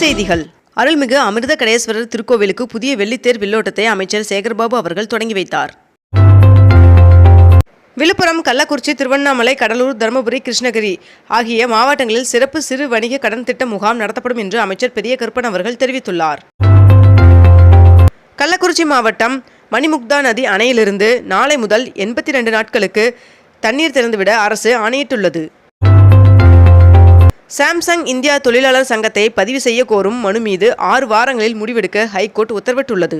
செய்திகள். அருள்மிகு அமிர்த கடேஸ்வரர் திருக்கோவிலுக்கு புதிய வெள்ளித்தேர் வில்லோட்டத்தை அமைச்சர் சேகர்பாபு அவர்கள் தொடங்கி வைத்தார். விழுப்புரம் கள்ளக்குறிச்சி திருவண்ணாமலை கடலூர் தருமபுரி கிருஷ்ணகிரி ஆகிய மாவட்டங்களில் சிறப்பு சிறு வணிக கடன் திட்ட முகாம் நடத்தப்படும் என்று அமைச்சர் பெரிய கருப்பன் அவர்கள் தெரிவித்துள்ளார். கள்ளக்குறிச்சி மாவட்டம் மணிமுக்தா நதி அணையிலிருந்து நாளை முதல் எண்பத்தி ரெண்டு நாட்களுக்கு தண்ணீர் திறந்துவிட அரசு ஆணையிட்டுள்ளது. சாம்சங் இந்தியா தொழிலாளர் சங்கத்தை பதிவு செய்ய கோரும் மனு மீது ஆறு வாரங்களில் முடிவெடுக்க ஹைகோர்ட் உத்தரவிட்டுள்ளது.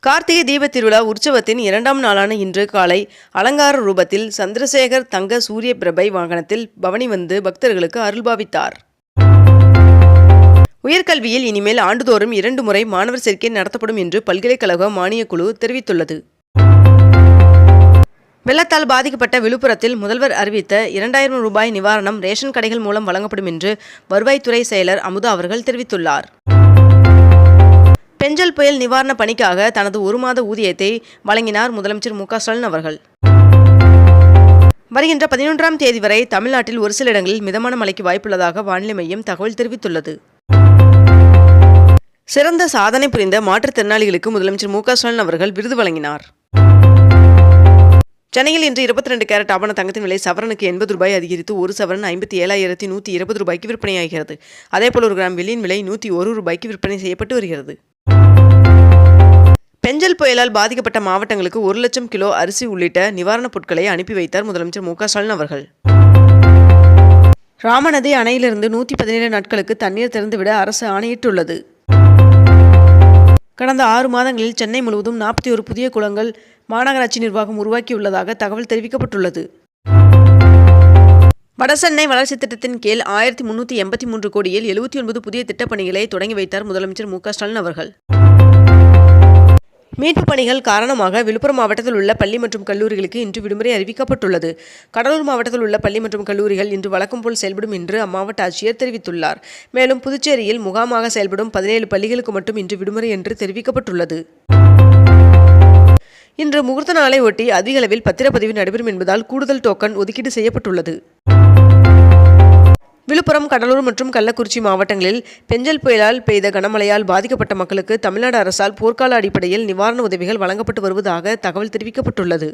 கார்த்திகை தீப திருவிழா உற்சவத்தின் இரண்டாம் நாளான இன்று காலை அலங்கார ரூபத்தில் சந்திரசேகர் தங்க சூரிய பிரபை வாகனத்தில் பவனி வந்து பக்தர்களுக்கு அருள்பாவித்தார் உயர்கல்வியில் இனிமேல் ஆண்டுதோறும் இரண்டு முறை மாணவர் சேர்க்கை நடத்தப்படும் என்று பல்கலைக்கழக மானியக் குழு தெரிவித்துள்ளது. வெள்ளத்தால் பாதிக்கப்பட்ட விழுப்புரத்தில் முதல்வர் அறிவித்த இரண்டாயிரம் ரூபாய் நிவாரணம் ரேஷன் கடைகள் மூலம் வழங்கப்படும் என்று வருவாய்த்துறை செயலர் அமுதா அவர்கள் தெரிவித்துள்ளார். பெஞ்சல் புயல் நிவாரண பணிக்காக தனது ஒரு மாத ஊதியத்தை வழங்கினார் முதலமைச்சர் மு ஸ்டாலின் அவர்கள். வருகின்ற பதினொன்றாம் தேதி வரை தமிழ்நாட்டில் ஒரு சில இடங்களில் மிதமான மழைக்கு வாய்ப்புள்ளதாக வானிலை மையம் தகவல் தெரிவித்துள்ளது. சிறந்த சாதனை புரிந்த மாற்றுத்திறனாளிகளுக்கு முதலமைச்சர் மு ஸ்டாலின் அவர்கள் விருது வழங்கினார். சென்னையில் இன்று இருபத்தி ரெண்டு கேரட் ஆபண தங்கத்தின் விலை சவரனுக்கு எண்பது ரூபாய் அதிகரித்து ஒரு சவரன் ஐம்பத்தி ஏழாயிரத்தி நூற்றி இருபது ரூபாய்க்கு விற்பனையாகிறது அதேபோல் ஒரு கிராம் வெள்ளியின் விலை நூற்றி ஒரு ரூபாய்க்கு விற்பனை செய்யப்பட்டு வருகிறது. பெஞ்சல் புயலால் பாதிக்கப்பட்ட மாவட்டங்களுக்கு ஒரு லட்சம் கிலோ அரிசி உள்ளிட்ட நிவாரணப் பொருட்களை அனுப்பி வைத்தார் முதலமைச்சர் மு க ஸ்டாலின் அவர்கள். ராமநதி அணையிலிருந்து நூற்றி பதினேழு நாட்களுக்கு தண்ணீர் திறந்துவிட அரசு ஆணையிட்டுள்ளது. கடந்த ஆறு மாதங்களில் சென்னை முழுவதும் நாற்பத்தி ஒரு புதிய குளங்கள் மாநகராட்சி நிர்வாகம் உருவாக்கியுள்ளதாக தகவல் தெரிவிக்கப்பட்டுள்ளது. வடசென்னை வளர்ச்சி திட்டத்தின் கீழ் ஆயிரத்தி முன்னூற்றி எண்பத்தி மூன்று கோடியில் எழுபத்தி ஒன்பது புதிய திட்டப்பணிகளை தொடங்கி வைத்தார் முதலமைச்சர் மு க ஸ்டாலின் அவர்கள். மீட்பு பணிகள் காரணமாக விழுப்புரம் மாவட்டத்தில் உள்ள பள்ளி மற்றும் கல்லூரிகளுக்கு இன்று விடுமுறை அறிவிக்கப்பட்டுள்ளது. கடலூர் மாவட்டத்தில் உள்ள பள்ளி மற்றும் கல்லூரிகள் இன்று வழக்கம் போல் செயல்படும் என்று அம்மாவட்ட ஆட்சியர் தெரிவித்துள்ளார். மேலும் புதுச்சேரியில் முகாமாக செயல்படும் பதினேழு பள்ளிகளுக்கு மட்டும் இன்று விடுமுறை என்று தெரிவிக்கப்பட்டுள்ளது. இன்று முகூர்த்த நாளை ஒட்டி அதிக அளவில் பத்திரப்பதிவு நடைபெறும் என்பதால் கூடுதல் டோக்கன் ஒதுக்கீடு செய்யப்பட்டுள்ளது. விழுப்புரம் கடலூர் மற்றும் கள்ளக்குறிச்சி மாவட்டங்களில் பெஞ்சல் புயலால் பெய்த கனமழையால் பாதிக்கப்பட்ட மக்களுக்கு தமிழ்நாடு அரசால் போர்க்கால அடிப்படையில் நிவாரண உதவிகள் வழங்கப்பட்டு வருவதாக தகவல் தெரிவிக்கப்பட்டுள்ளது.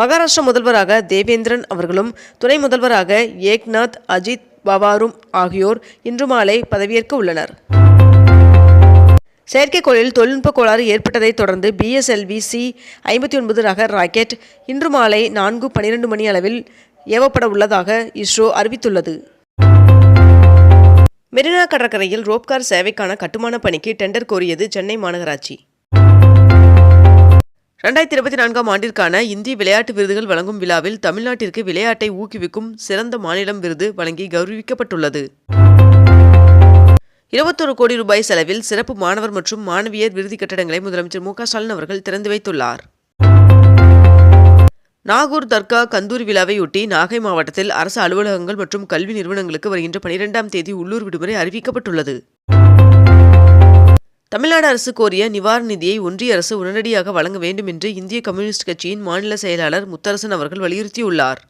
மகாராஷ்டிர முதல்வராக தேவேந்திரன் அவர்களும் துணை முதல்வராக ஏக்நாத் அஜித் பவாரும் ஆகியோர் இன்று மாலை பதவியேற்க உள்ளனர். செயற்கைக்கோளில் தொழில்நுட்ப கோளாறு ஏற்பட்டதைத் தொடர்ந்து பிஎஸ்எல்வி சி ஐம்பத்தி ஒன்பது ரக ராக்கெட் இன்று மாலை நான்கு பனிரெண்டு மணி அளவில் ஏவப்பட உள்ளதாக இஸ்ரோ அறிவித்துள்ளது. மெரினா கடற்கரையில் ரோப்கார் சேவைக்கான கட்டுமான பணிக்கு டெண்டர் கோரியது சென்னை மாநகராட்சி. ரெண்டாயிரத்தி இருபத்தி நான்காம் ஆண்டிற்கான இந்திய விளையாட்டு விருதுகள் வழங்கும் விழாவில் தமிழ்நாட்டிற்கு விளையாட்டை ஊக்குவிக்கும் சிறந்த மாநிலம் விருது வழங்கி கௌரவிக்கப்பட்டுள்ளது. இருபத்தொரு கோடி ரூபாய் செலவில் சிறப்பு மாணவர் மற்றும் மாணவியர் விருதி கட்டடங்களை முதலமைச்சர் மு க ஸ்டாலின் அவர்கள் திறந்து வைத்துள்ளார். நாகூர் தர்கா கந்தூரி விழாவையொட்டி நாகை மாவட்டத்தில் அரசு அலுவலகங்கள் மற்றும் கல்வி நிறுவனங்களுக்கு வருகின்ற பனிரெண்டாம் தேதி உள்ளூர் விடுமுறை அறிவிக்கப்பட்டுள்ளது. தமிழ்நாடு அரசு கோரிய நிவாரண நிதியை ஒன்றிய அரசு உடனடியாக வழங்க வேண்டும் என்று இந்திய கம்யூனிஸ்ட் கட்சியின் மாநில செயலாளர் முத்தரசன் அவர்கள் வலியுறுத்தியுள்ளார்.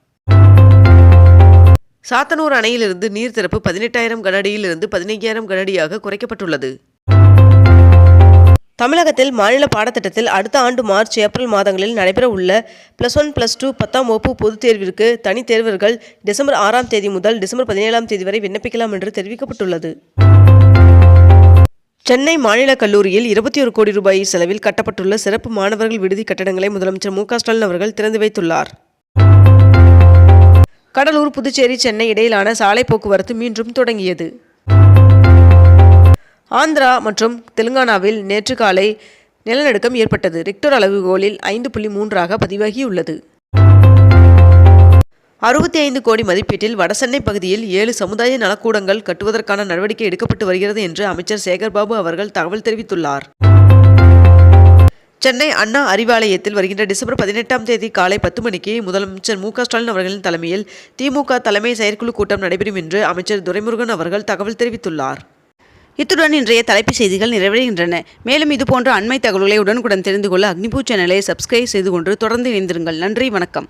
சாத்தனூர் அணையிலிருந்து நீர் திறப்பு பதினெட்டாயிரம் கனஅடியிலிருந்து பதினைஞ்சாயிரம் கனஅடியாக குறைக்கப்பட்டுள்ளது. தமிழகத்தில் மாநில பாடத்திட்டத்தில் அடுத்த ஆண்டு மார்ச் ஏப்ரல் மாதங்களில் நடைபெற உள்ள ப்ளஸ் ஒன் ப்ளஸ் டூ பத்தாம் வகுப்பு பொதுத் தேர்விற்கு தனித் தேர்வர்கள் டிசம்பர் ஆறாம் தேதி முதல் டிசம்பர் பதினேழாம் தேதி வரை விண்ணப்பிக்கலாம் என்று தெரிவிக்கப்பட்டுள்ளது. சென்னை மாநில கல்லூரியில் இருபத்தி ஒரு கோடி ரூபாய் செலவில் கட்டப்பட்டுள்ள சிறப்பு மாணவர்கள் விடுதி கட்டடங்களை முதலமைச்சர் மு க ஸ்டாலின் அவர்கள் திறந்து வைத்துள்ளார். கடலூர் புதுச்சேரி சென்னை இடையிலான சாலை போக்குவரத்து மீண்டும் தொடங்கியது. ஆந்திரா மற்றும் தெலுங்கானாவில் நேற்று காலை நிலநடுக்கம் ஏற்பட்டது. ரிக்டர் அளவுகோலில் ஐந்து புள்ளி மூன்றாக பதிவாகியுள்ளது. அறுபத்தி ஐந்து கோடி மதிப்பீட்டில் வடசென்னை பகுதியில் ஏழு சமுதாய நலக்கூடங்கள் கட்டுவதற்கான நடவடிக்கை எடுக்கப்பட்டு வருகிறது என்று அமைச்சர் சேகர்பாபு அவர்கள் தகவல் தெரிவித்துள்ளார். சென்னை அண்ணா அறிவாலயத்தில் வருகின்ற டிசம்பர் பதினெட்டாம் தேதி காலை பத்து மணிக்கு முதலமைச்சர் மு க ஸ்டாலின் அவர்களின் தலைமையில் திமுக தலைமை செயற்குழு கூட்டம் நடைபெறும் என்று அமைச்சர் துரைமுருகன் அவர்கள் தகவல் தெரிவித்துள்ளார். இத்துடன் இன்றைய தலைப்புச் செய்திகள் நிறைவடைகின்றன. மேலும் இதுபோன்ற அண்மை தகவல்களை உடனுக்குடன் தெரிந்து கொள்ள அக்னிபூ சேனலை சப்ஸ்கிரைப் செய்து கொண்டு தொடர்ந்து இணைந்திருங்கள். நன்றி வணக்கம்.